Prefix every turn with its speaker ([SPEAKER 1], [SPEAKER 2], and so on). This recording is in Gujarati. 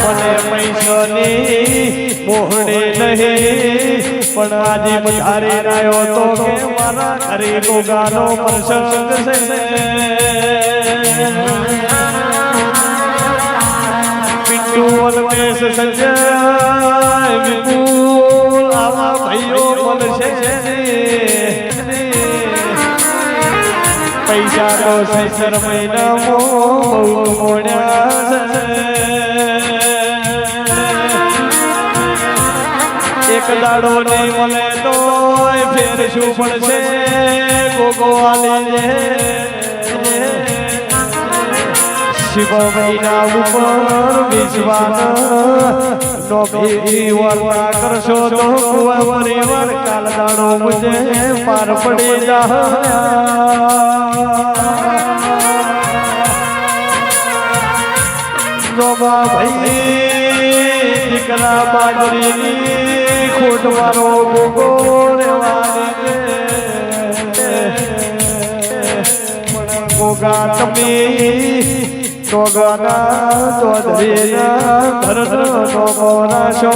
[SPEAKER 1] મને પૈસાની મોહણી નહીં, પણ આજે વધારે રહ્યો તો કે મારા ઘરે ગોગાનો પ્રસંગ છે પિન્ટુ અલ્પેશ સંજય વિપુલ પૈસા તો સૈસર મહિના મોડ્યા એક દાડો નહીં મળે તો ફેર શું પડશે? ગોગો આલી શિવ મહિના ઉપર વિશ્વાસ નો ભેગી વર્તા કરશો તો કુંવરી વર કાલ દાડો મુજે પાર પડી જા જોગા ભાઈ દીકરા બાજરીની રેવાની પણ ગોગા તમે ગોગાના ચોધરીના ભરત નો મોરા છો